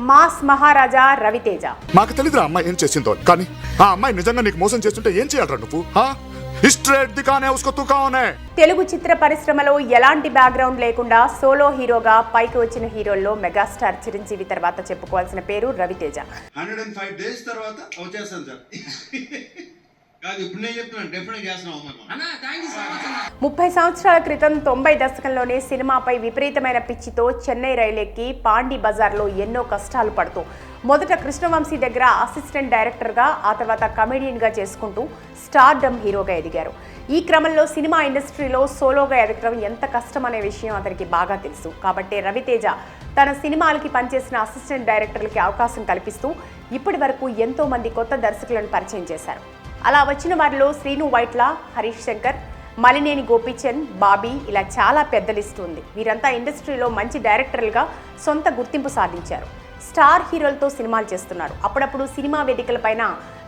Mass మహారాజా రవితేజ. మాకు తెలియదురా అమ్మాయి ఏం చేసిందో. కానీ ఆ అమ్మాయి నిజంగా నీకు మోసం చేస్తుంటే ఏం చేయాలరా నువ్వు? తెలుగు చిత్ర పరిశ్రమలో ఎలాంటి బ్యాక్గ్రౌండ్ లేకుండా సోలో హీరోగా పైకి వచ్చిన హీరోల్లో మెగాస్టార్ చిరంజీవి తర్వాత చెప్పుకోవాల్సిన పేరు Ravi Teja. Hundred and five days తర్వాత వచ్చేస్తాను సార్. ముప్పై సంవత్సరాల క్రితం తొంభై దశకంలోనే సినిమాపై విపరీతమైన పిచ్చితో చెన్నై రైలు ఎక్కి పాండి బజార్లో ఎన్నో కష్టాలు పడుతూ మొదట కృష్ణవంశీ దగ్గర అసిస్టెంట్ డైరెక్టర్గా ఆ తర్వాత కమెడియన్గా చేసుకుంటూ స్టార్డమ్ హీరోగా ఎదిగారు. ఈ క్రమంలో సినిమా ఇండస్ట్రీలో సోలోగా ఎదగడం ఎంత కష్టం అనే విషయం అతనికి బాగా తెలుసు. కాబట్టి రవితేజ తన సినిమాలకి పనిచేసిన అసిస్టెంట్ డైరెక్టర్లకి అవకాశం కల్పిస్తూ ఇప్పటి వరకు ఎంతో మంది కొత్త దర్శకులను పరిచయం చేశారు. అలా వచ్చిన వారిలో శ్రీను వైట్ల హరీష్ శంకర్ మలినేని గోపీచంద్ బాబీ ఇలా చాలా పెద్ద లిస్ట్ ఉంది. వీరంతా ఇండస్ట్రీలో మంచి డైరెక్టర్లుగా సొంత గుర్తింపు సాధించారు. స్టార్ హీరోలతో సినిమాలు చేస్తున్నారు. అప్పుడప్పుడు సినిమా వేదికలపైన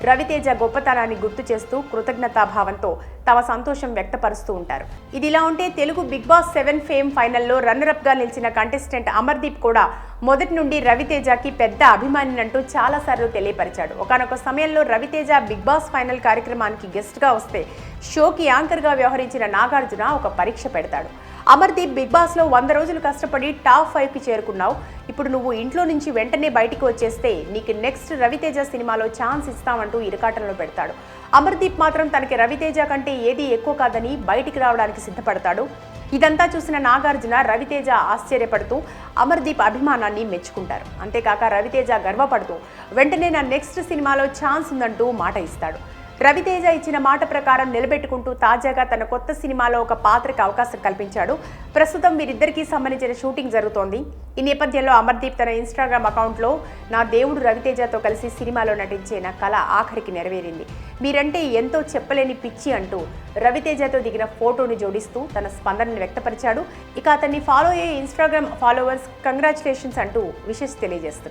రవితేజ గొప్పతనాన్ని గుర్తు చేస్తూ కృతజ్ఞతాభావంతో తమ సంతోషం వ్యక్తపరుస్తూ ఉంటారు. ఇదిలా ఉంటే Telugu big boss seven fame ఫైనల్లో రన్నరప్గా నిలిచిన కంటెస్టెంట్ అమర్దీప్ కూడా మొదటి నుండి రవితేజకి పెద్ద అభిమానినంటూ చాలాసార్లు తెలియపరిచాడు. ఒకనొక సమయంలో రవితేజ బిగ్ బాస్ ఫైనల్ కార్యక్రమానికి గెస్ట్గా వస్తే షోకి యాంకర్గా వ్యవహరించిన నాగార్జున ఒక పరీక్ష పెడతాడు. అమర్దీప్ బిగ్ బాస్లో వంద రోజులు కష్టపడి టాప్ ఫైవ్కి చేరుకున్నావు. ఇప్పుడు నువ్వు ఇంట్లో నుంచి వెంటనే బయటికి వచ్చేస్తే నీకు నెక్స్ట్ రవితేజ సినిమాలో ఛాన్స్ ఇస్తామంటూ ఇరకాటంలో పెడతాడు. అమర్దీప్ మాత్రం తనకి రవితేజ కంటే ఏది ఎక్కువ కాదని బయటికి రావడానికి సిద్ధపడతాడు. ఇదంతా చూసిన నాగార్జున రవితేజ ఆశ్చర్యపడుతూ అమర్దీప్ అభిమానాన్ని మెచ్చుకుంటారు. అంతేకాక రవితేజ గర్వపడుతూ వెంటనే నా నెక్స్ట్ సినిమాలో ఛాన్స్ ఉందంటూ మాట ఇస్తాడు. రవితేజ ఇచ్చిన మాట ప్రకారం నిలబెట్టుకుంటూ తాజాగా తన కొత్త సినిమాలో ఒక పాత్రకు అవకాశం కల్పించాడు. ప్రస్తుతం వీరిద్దరికీ సంబంధించిన షూటింగ్ జరుగుతోంది. ఈ నేపథ్యంలో అమర్దీప్ తన ఇన్స్టాగ్రామ్ అకౌంట్లో నా దేవుడు రవితేజతో కలిసి సినిమాలో నటించే నా కళ ఆఖరికి నెరవేరింది. మీరంటే ఎంతో చెప్పలేని పిచ్చి అంటూ రవితేజతో దిగిన ఫోటోని జోడిస్తూ తన స్పందనను వ్యక్తపరిచాడు. ఇక అతన్ని ఫాలో అయ్యే ఇన్స్టాగ్రామ్ ఫాలోవర్స్ కంగ్రాచులేషన్స్ అంటూ విషెస్ తెలియజేస్తున్నారు.